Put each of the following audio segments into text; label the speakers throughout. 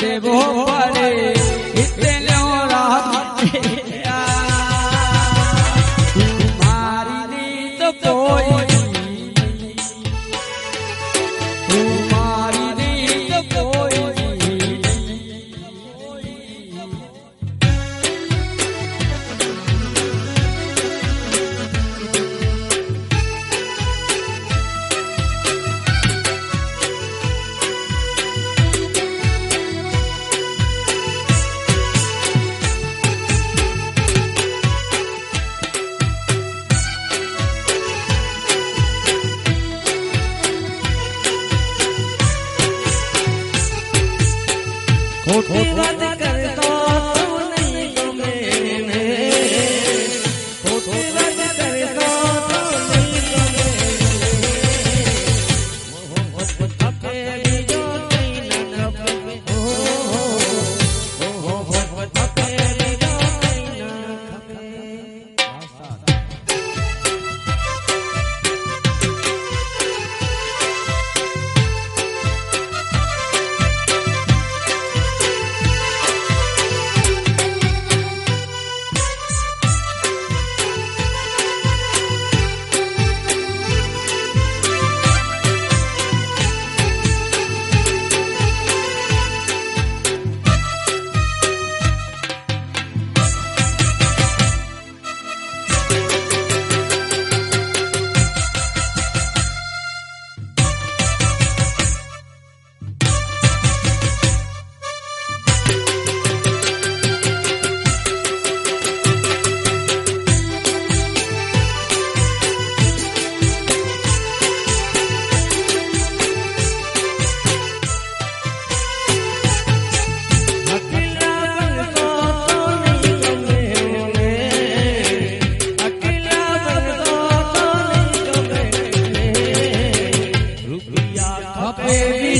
Speaker 1: de bobo. Pégate.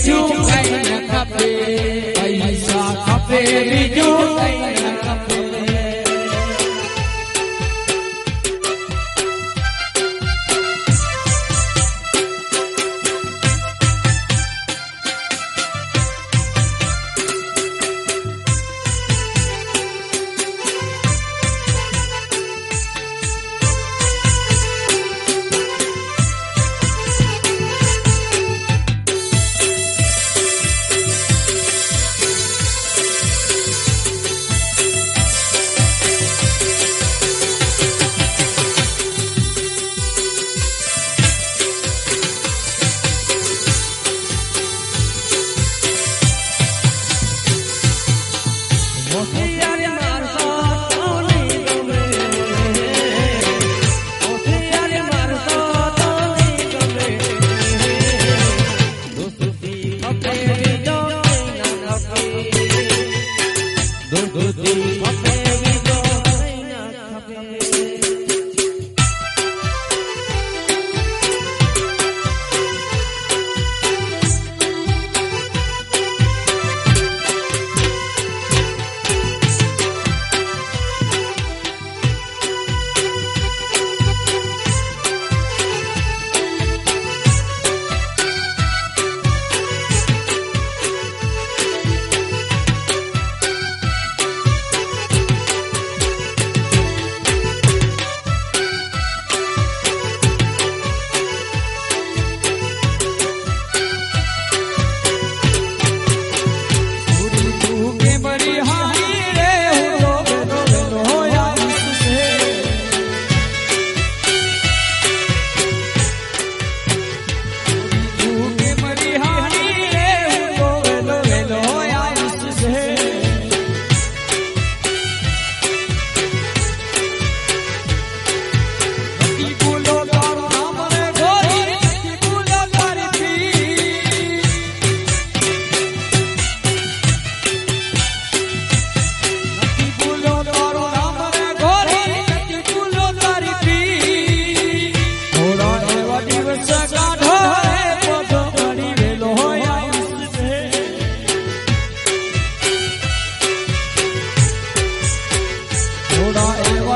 Speaker 1: બીજું કઈ ન ખપે. પૈસા ખપે બીજું કઈ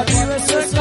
Speaker 1: Vive sus